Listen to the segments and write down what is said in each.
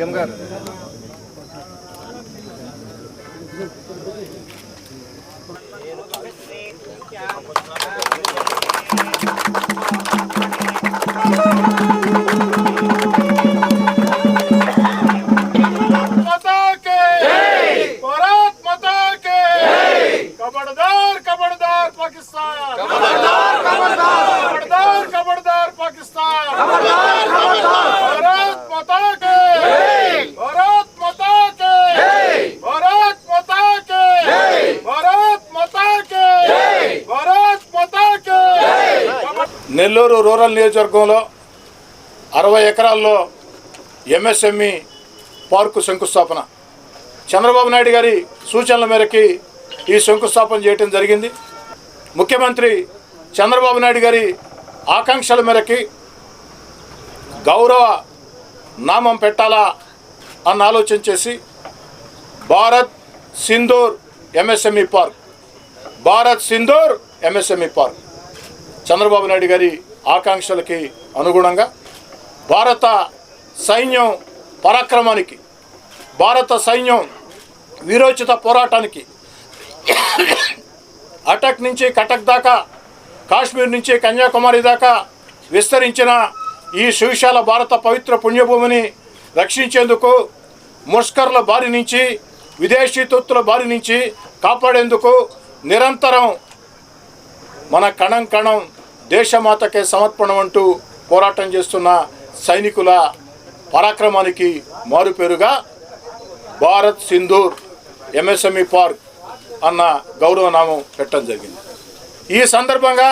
CM గారు. Nellore rural నియోజకవర్గంలో అరవై ఎకరాల్లో ఎంఎస్ఎంఈ పార్కు శంకుస్థాపన. చంద్రబాబు నాయుడు గారి సూచనల మేరకి ఈ శంకుస్థాపన చేయటం జరిగింది. ముఖ్యమంత్రి చంద్రబాబు నాయుడు గారి ఆకాంక్షల మేరకి గౌరవ నామం పెట్టాలా అన్న ఆలోచన చేసి Bharat Sindoor MSME park. Bharat Sindoor MSME park. Chandrababu Naidu గారి ఆకాంక్షలకి అనుగుణంగా భారత సైన్యం పరాక్రమానికి భారత సైన్యం వీరోచిత పోరాటానికి అటక్ నుంచి కటక్ దాకా కాశ్మీర్ నుంచి కన్యాకుమారి దాకా విస్తరించిన ఈ సువిశాల భారత పవిత్ర పుణ్యభూమిని రక్షించేందుకు ముష్కర్ల బారి నుంచి విదేశీ తొత్తుల బారి నుంచి కాపాడేందుకు నిరంతరం మన కణం కణం దేశమాతకే సమర్పణం అంటూ పోరాటం చేస్తున్న సైనికుల పరాక్రమానికి మారుపేరుగా భారత్ సింధూర్ ఎంఎస్ఎంఈ పార్క్ అన్న గౌరవనామం పెట్టడం జరిగింది. ఈ సందర్భంగా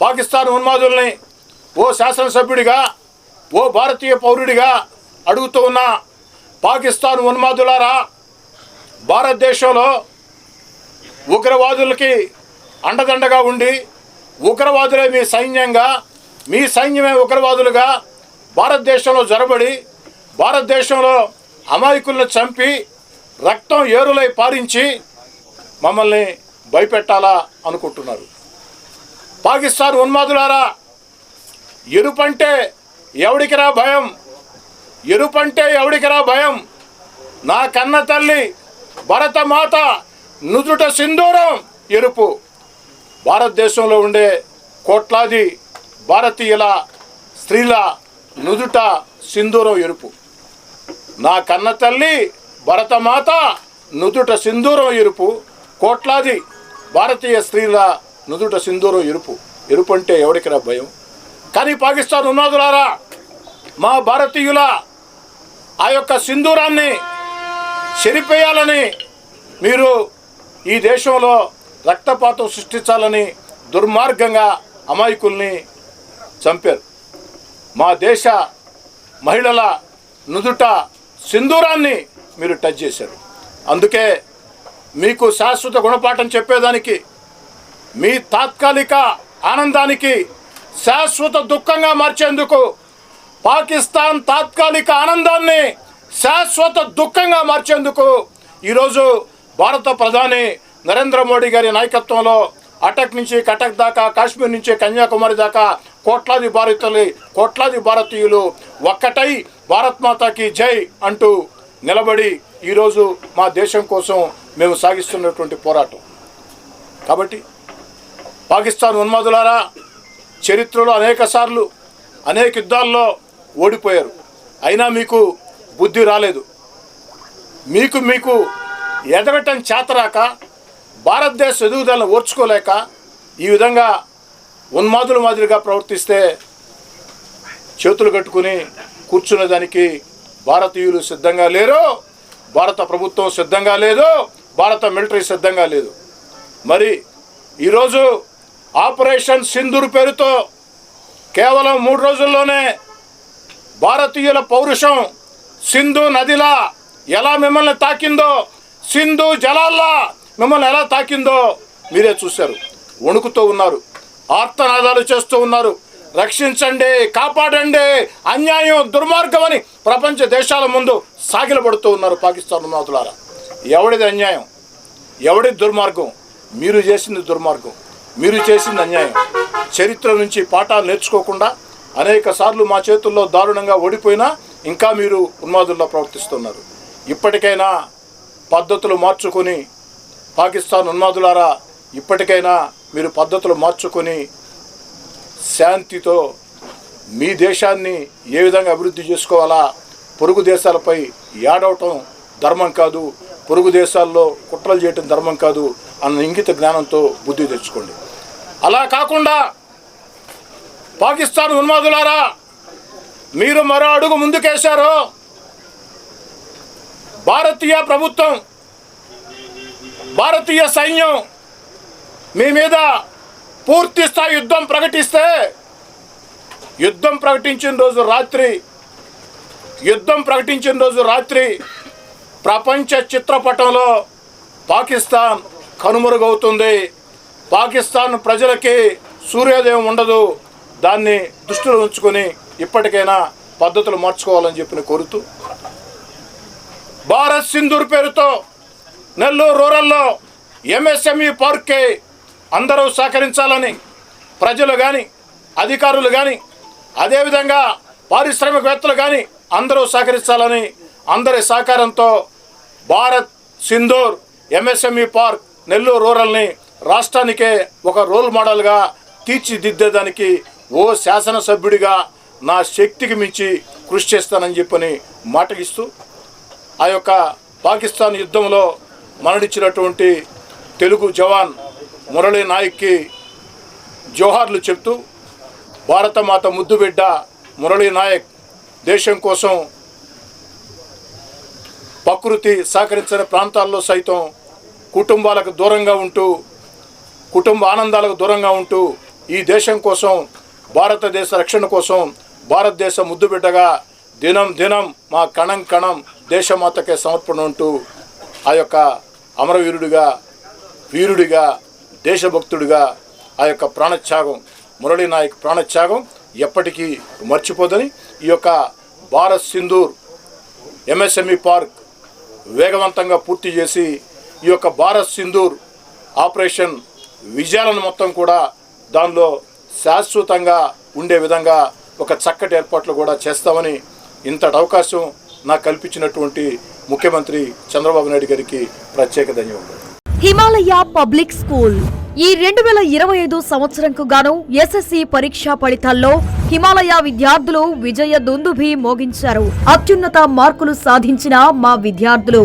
పాకిస్తాన్ ఉన్మాదుల్ని ఓ శాసనసభ్యుడిగా ఓ భారతీయ పౌరుడిగా అడుగుతూ ఉన్న పాకిస్తాన్ ఉన్మాదులారా భారతదేశంలో ఉగ్రవాదులకి అండదండగా ఉండి ఉగ్రవాదులే మీ సైన్యంగా మీ సైన్యమే ఉగ్రవాదులుగా భారతదేశంలో జరబడి భారతదేశంలో అమాయకులను చంపి రక్తం ఏరులై పారించి మమ్మల్ని భయపెట్టాలా అనుకుంటున్నారు. పాకిస్తాన్ ఉన్మాదులారా ఎరుపంటే ఎవడికిరా భయం? ఎరుపంటే ఎవడికిరా భయం? నా కన్న తల్లి భరతమాత నుదుట సింధూరం ఎరుపు. భారతదేశంలో ఉండే కోట్లాది భారతీయుల స్త్రీల నుదుట సింధూరం ఎరుపు. నా కన్న తల్లి భరతమాత నుదుట సింధూరం ఎరుపు. కోట్లాది భారతీయ స్త్రీల నుదుట సింధూరం ఎరుపు. ఎరుపు అంటే ఎవడికిరా భయం? కానీ పాకిస్తాన్ ఉన్నదులారా మా భారతీయుల ఆ యొక్క సింధూరాన్ని చెరిపేయాలని మీరు ఈ దేశంలో రక్తపాతం సృష్టించాలని దుర్మార్గంగా అమాయకుల్ని చంపారు. మా దేశ మహిళల నుదుట సింధూరాన్ని మీరు టచ్ చేశారు. అందుకే మీకు శాశ్వత గుణపాఠం చెప్పేదానికి మీ తాత్కాలిక ఆనందానికి శాశ్వత దుఃఖంగా మార్చేందుకు పాకిస్తాన్ తాత్కాలిక ఆనందాన్ని శాశ్వత దుఃఖంగా మార్చేందుకు ఈరోజు భారత ప్రధాని నరేంద్ర మోడీ గారి నాయకత్వంలో అటక్ నుంచి కటక్ దాకా కాశ్మీర్ నుంచి కన్యాకుమారి దాకా కోట్లాది భారతీయులు కోట్లాది భారతీయులు ఒక్కటై భారత్ మాతాకి జై అంటూ నిలబడి ఈరోజు మా దేశం కోసం మేము సాగిస్తున్నటువంటి పోరాటం. కాబట్టి పాకిస్తాన్ ఉన్మాదులారా చరిత్రలో అనేక సార్లు అనేక యుద్ధాల్లో ఓడిపోయారు. అయినా మీకు బుద్ధి రాలేదు. మీకు మీకు ఎదగటం చేతరాక భారతదేశ ఎదుగుదలను ఓర్చుకోలేక ఈ విధంగా ఉన్మాదుల మాదిరిగా ప్రవర్తిస్తే చేతులు కట్టుకుని కూర్చునే దానికి భారతీయులు సిద్ధంగా లేరు భారత ప్రభుత్వం సిద్ధంగా లేదు భారత మిలిటరీ సిద్ధంగా లేదు. మరి ఈరోజు ఆపరేషన్ సింధూర్ పేరుతో కేవలం మూడు రోజుల్లోనే భారతీయుల పౌరుషం సింధు నదిలా ఎలా మిమ్మల్ని తాకిందో సింధు జలాల్లా మిమ్మల్ని ఎలా తాకిందో మీరే చూశారు. వణుకుతూ ఉన్నారు. ఆర్తనాదాలు చేస్తూ ఉన్నారు. రక్షించండి కాపాడండి అన్యాయం దుర్మార్గం అని ప్రపంచ దేశాల ముందు సాగిలపడుతూ ఉన్నారు పాకిస్తాన్ ఉన్నతులారా. ఎవడిది అన్యాయం? ఎవడి దుర్మార్గం? మీరు చేసింది దుర్మార్గం. మీరు చేసింది అన్యాయం. చరిత్ర నుంచి పాఠాలు నేర్చుకోకుండా అనేక సార్లు మా చేతుల్లో దారుణంగా ఓడిపోయినా ఇంకా మీరు ఉన్మాదుల్లో ప్రవర్తిస్తున్నారు. ఇప్పటికైనా పద్ధతులు మార్చుకొని పాకిస్తాన్ ఉన్మాదులారా ఇప్పటికైనా మీరు పద్ధతులు మార్చుకొని శాంతితో మీ దేశాన్ని ఏ విధంగా అభివృద్ధి చేసుకోవాలా? పొరుగు దేశాలపై ఏడవటం ధర్మం కాదు. పొరుగు దేశాల్లో కుట్రలు చేయటం ధర్మం కాదు అన్న ఇంగిత జ్ఞానంతో బుద్ధి తెచ్చుకోండి. అలా కాకుండా పాకిస్తాన్ ఉన్మాదులారా మీరు మరో అడుగు ముందుకేశారు. భారతీయ ప్రభుత్వం భారతీయ సైన్యం మీ మీద పూర్తి స్థాయి యుద్ధం ప్రకటిస్తే యుద్ధం ప్రకటించిన రోజు రాత్రి యుద్ధం ప్రకటించిన రోజు రాత్రి ప్రపంచ చిత్రపటంలో పాకిస్తాన్ కనుమరుగవుతుంది. పాకిస్తాన్ ప్రజలకి సూర్యోదయం ఉండదు. దాన్ని దృష్టిలో ఉంచుకొని ఇప్పటికైనా పద్ధతులు మార్చుకోవాలని చెప్పి కోరుతూ భారత్ సింధూర్ పేరుతో నెల్లూరు రూరల్లో ఎంఎస్ఎంఈ పార్క్కి అందరూ సహకరించాలని ప్రజలు కానీ అధికారులు కానీ అదేవిధంగా పారిశ్రామికవేత్తలు కానీ అందరూ సహకరించాలని అందరి సహకారంతో భారత్ సింధూర్ ఎంఎస్ఎంఈ పార్క్ నెల్లూరు రూరల్ని రాష్ట్రానికే ఒక రోల్ మోడల్గా తీర్చిదిద్దేదానికి ఓ శాసనసభ్యుడిగా నా శక్తికి మించి కృషి చేస్తానని చెప్పని మాటగిస్తూ ఆ యొక్క పాకిస్తాన్ యుద్ధంలో మరణించినటువంటి తెలుగు జవాన్ మురళీ నాయక్కి జోహార్లు చెప్తూ భారతమాత ముద్దుబిడ్డ మురళీ నాయక్ దేశం కోసం ప్రకృతి సహకరించిన ప్రాంతాల్లో సైతం కుటుంబాలకు దూరంగా ఉంటూ కుటుంబ ఆనందాలకు దూరంగా ఉంటూ ఈ దేశం కోసం భారతదేశ రక్షణ కోసం భారతదేశ ముద్దుబిడ్డగా దినం దినం మా కణం కణం దేశమాతకే సమర్పణ ఉంటూ ఆ యొక్క అమరవీరుడిగా వీరుడిగా దేశభక్తుడిగా ఆ యొక్క ప్రాణత్యాగం మురళీ నాయక్ ప్రాణత్యాగం ఎప్పటికీ మర్చిపోదని ఈ యొక్క భారత్ సింధూర్ ఎంఎస్ఎంఈ పార్క్ వేగవంతంగా పూర్తి చేసి ఈ యొక్క భారత్ సింధూర్ ఆపరేషన్ విజయాలను మొత్తం కూడా దానిలో శాశ్వతంగా ఉండే విధంగా ఒక చక్కటి ఏర్పాట్లు కూడా చేస్తామని ఇంతటి అవకాశం నాకు కల్పించినటువంటి ముఖ్యమంత్రి చంద్రబాబు నాయుడు గారికి ప్రత్యేక ధన్యవాదాలు. Himalaya public school. ఈ రెండు వేల ఇరవై ఐదు సంవత్సరంకు గాను ఎస్ఎస్సి పరీక్షా ఫలితాల్లో హిమాలయ విద్యార్థులు విజయ దుందుభి మోగించారు. అత్యున్నత మార్కులు సాధించిన మా విద్యార్థులు.